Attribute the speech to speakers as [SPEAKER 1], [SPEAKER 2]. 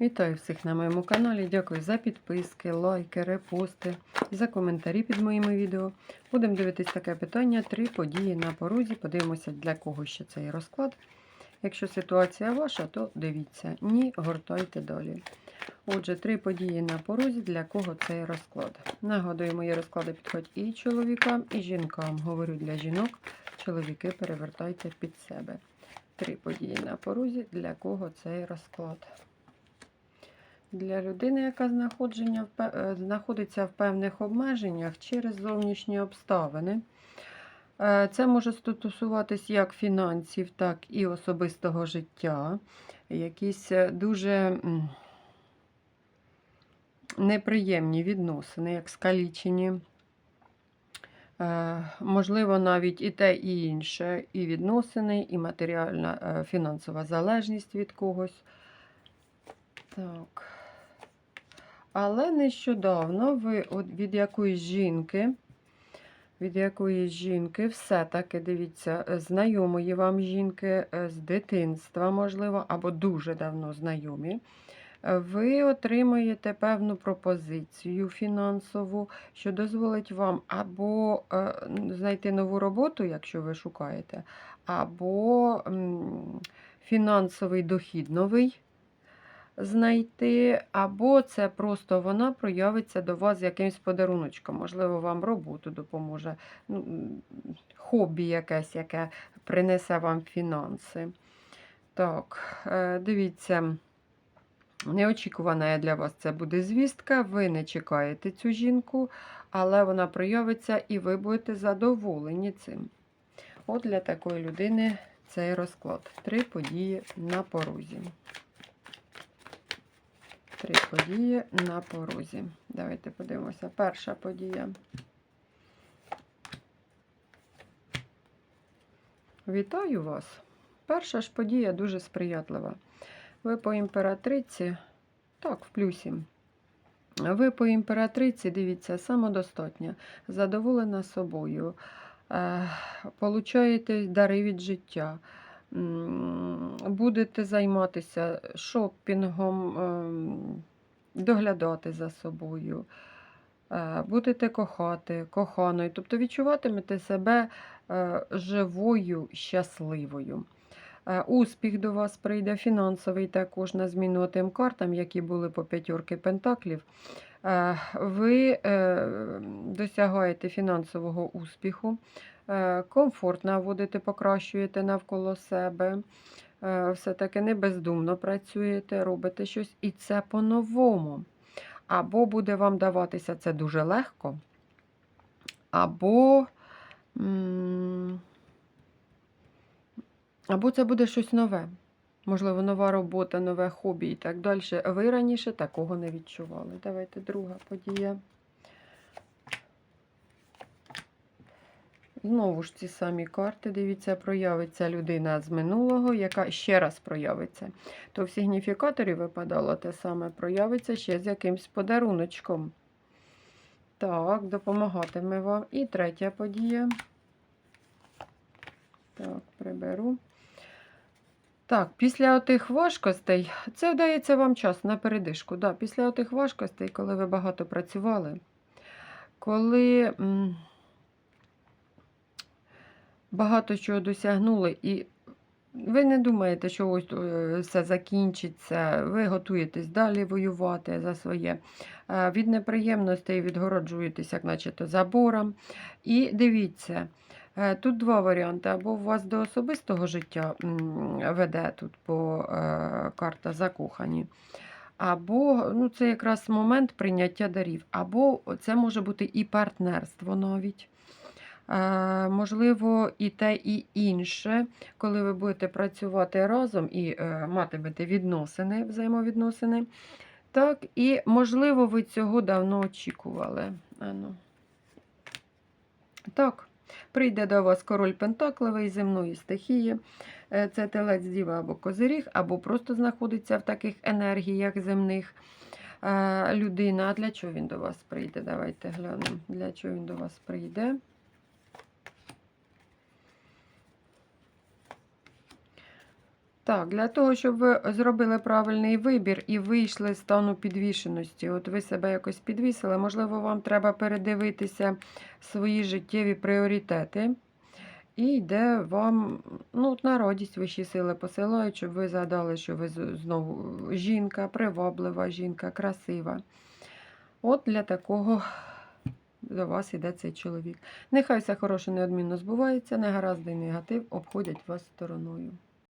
[SPEAKER 1] Вітаю всіх на моєму каналі. Дякую за підписки, лайки, репости і за коментарі під моїми відео. Будемо дивитись таке питання: три події на порозі. Подивимося, для кого ще цей розклад. Якщо ситуація ваша, то дивіться. Ні, гортайте далі. Отже, три події на порозі, для кого цей розклад. Нагадую, мої розклади підходять і чоловікам, і жінкам. Говорю для жінок, чоловіки перевертайте під себе. Три події на порозі, для кого цей розклад. Для людини, яка знаходження, е, знаходиться в певних обмеженнях через зовнішні обставини. Е, Це може стосуватись як фінансів, так і особистого життя. Якісь е, дуже неприємні відносини, як скалічені. Можливо, навіть і те, і інше, і відносини, і матеріальна фінансова залежність від когось. Так. Але нещодавно ви від якоїсь жінки, від якоїсь жінки, все-таки дивіться, е, знайомої вам жінки е, з дитинства, можливо, або дуже давно знайомі, е, ви отримаєте певну пропозицію фінансову, що дозволить вам або знайти нову роботу, якщо ви шукаєте, або фінансовий дохід новий знайти, або це просто вона проявиться до вас якимсь подаруночком. Можливо, вам роботу допоможе, ну, хобі якесь, яке принесе вам фінанси. Так, е, дивіться. Неочікувана для вас це буде звістка. Ви не чекаєте цю жінку, але вона проявиться і ви будете задоволені цим. От для такої людини цей розклад. Три події на порозі. Три події на порозі. Давайте подивимося. Перша подія. Вітаю вас. Перша ж подія дуже сприятлива. Ви по імператриці, так, в плюсі. Ви по імператриці, дивіться, самодостатня, задоволена собою, е, получаєте дари від життя, будете займатися шопінгом, ем, доглядати за собою, е, будете кохати, коханою, тобто відчуватимете себе е, живою, щасливою. Е, Успіх до вас прийде фінансовий також на зміну тим картам, які були по п'ятірки пентаклів. Ви досягаєте фінансового успіху, комфорт наводите, покращуєте навколо себе. Е, Все-таки не бездумно працюєте, робите щось, і це по-новому. Або буде вам даватися це дуже легко, або. або це буде щось нове. Можливо, нова робота, нове хобі і так далі. Ви раніше такого не відчували. Давайте друга подія. Знову ж ці самі карти, дивіться, проявиться людина з минулого, яка ще раз проявиться. То в сигніфікаторі випадало те саме, проявиться ще з якимсь подаруночком. Так, допомагатиме вам. І третя подія. Так, приберу. Так, після отих важкостей, це вдається вам час на передишку. Да, після отих важкостей, коли ви багато працювали, коли багато чого досягнули, і ви не думаєте, що ось е, все закінчиться, ви готуєтесь далі воювати за своє. Е, Від неприємностей відгороджуєтесь, як начебто, забором. І дивіться. Е, Тут два варіанти. Або у вас до особистого життя веде тут по карта закохані. Або ну, це якраз момент прийняття дарів. Або це може бути і партнерство навіть. Е, можливо, і те, і інше, коли ви будете працювати разом і е, матимете відносини, взаємовідносини. Так, і, можливо, ви цього давно очікували. Ану. Так. Прийде до вас король Пентаклевий земної стихії. Е, Це телець діва або козиріг, або просто знаходиться в таких енергіях земних людина. А для чого він до вас прийде? Давайте глянемо, для чого він до вас прийде. Так, для того, щоб ви зробили правильний вибір і вийшли з стану підвішеності. От ви себе якось підвісили, можливо, вам треба передивитися свої життєві пріоритети. І йде вам ну, на радість вищі сили посилають, щоб ви згадали, що ви знову жінка, приваблива жінка, красива. От для такого до вас іде цей чоловік. Нехай все хороше неодмінно збувається, негаразди негатив обходять вас стороною.